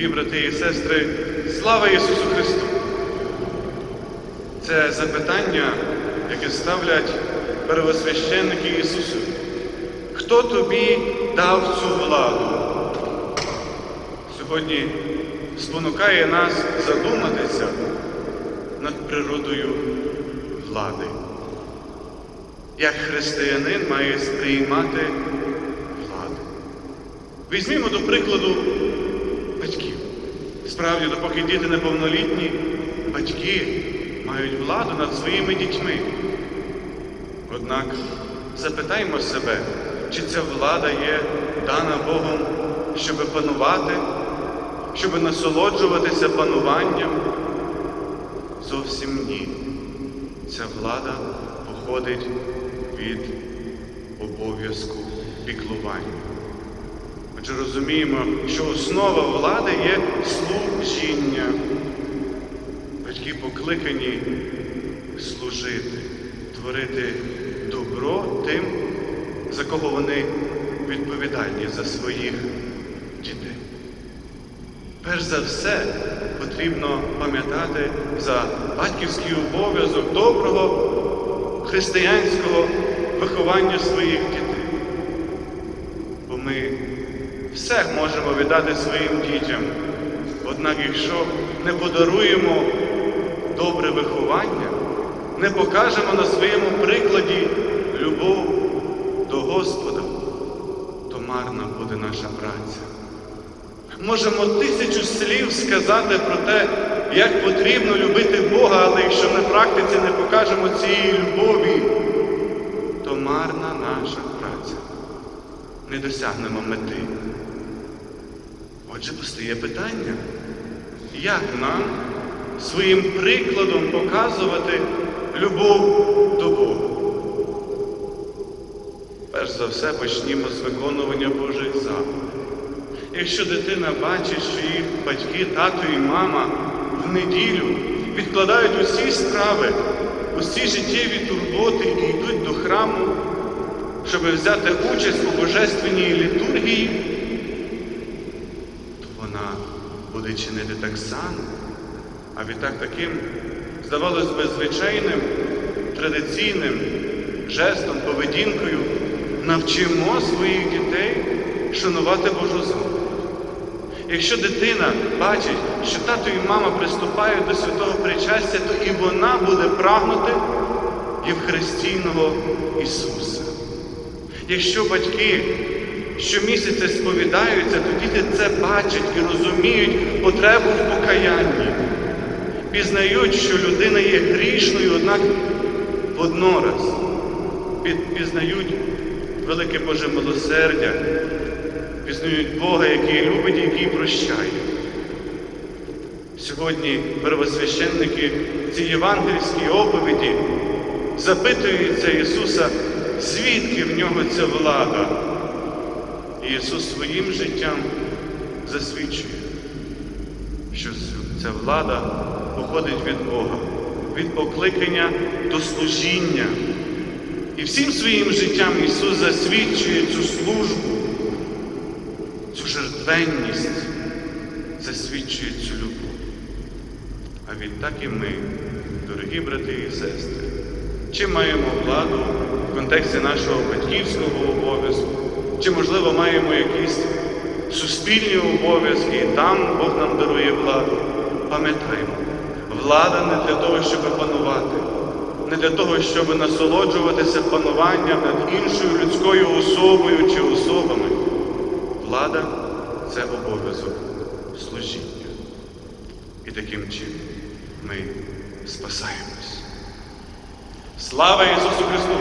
Дорогі брати і сестри, слава Ісусу Христу! Це запитання, яке ставлять первосвященники Ісусу. Хто тобі дав цю владу? Сьогодні спонукає нас задуматися над природою влади. Як християнин має сприймати владу. Візьмімо до прикладу. Справді, допоки діти неповнолітні, батьки мають владу над своїми дітьми. Однак запитаймо себе, чи ця влада є дана Богом, щоб панувати, щоб насолоджуватися пануванням? Зовсім ні. Ця влада походить від обов'язку піклування. Отже, розуміємо, що основа влади є служіння. Батьки покликані служити, творити добро тим, за кого вони відповідальні за своїх дітей. Перш за все потрібно пам'ятати за батьківський обов'язок доброго християнського виховання своїх дітей. Бо ми все можемо віддати своїм дітям. Однак, якщо не подаруємо добре виховання, не покажемо на своєму прикладі любов до Господа, то марна буде наша праця. Можемо тисячу слів сказати про те, як потрібно любити Бога, але якщо на практиці не покажемо цієї любові, то марна наша праця. Не досягнемо мети. Отже, постає питання, як нам своїм прикладом показувати любов до Бога? Перш за все почнімо з виконування Божих заповідей. Якщо дитина бачить, що їх батьки, тато і мама в неділю відкладають усі справи, усі життєві турботи і йдуть до храму, щоб взяти участь у божественній літургії, то вона буде чинити так само. А відтак таким, здавалось би, звичайним, традиційним жестом, поведінкою навчимо своїх дітей шанувати Божу заповідь. Якщо дитина бачить, що тато і мама приступають до святого причастя, то і вона буде прагнути Євхристійного Ісуса. Якщо батьки щомісяця сповідаються, то діти це бачать і розуміють потребу в покаянні, пізнають, що людина є грішною, однак воднораз пізнають велике Боже милосердя, пізнають Бога, який любить і який прощає. Сьогодні первосвященники в цій євангельській оповіді запитуються Ісуса, звідки в нього ця влада. Ісус своїм життям засвідчує, що ця влада походить від Бога, від покликання до служіння. І всім своїм життям Ісус засвідчує цю службу, цю жертвенність, засвідчує цю любов. А відтак і ми, дорогі брати і сестри, чи маємо владу в контексті нашого батьківського обов'язку, чи, можливо, маємо якісь суспільні обов'язки, і там Бог нам дарує владу. Пам'ятаємо, влада не для того, щоб панувати не для того, щоб насолоджуватися пануванням над іншою людською особою чи особами. Влада це обов'язок служіння. І таким чином ми спасаємось. Слава Ісусу Христу!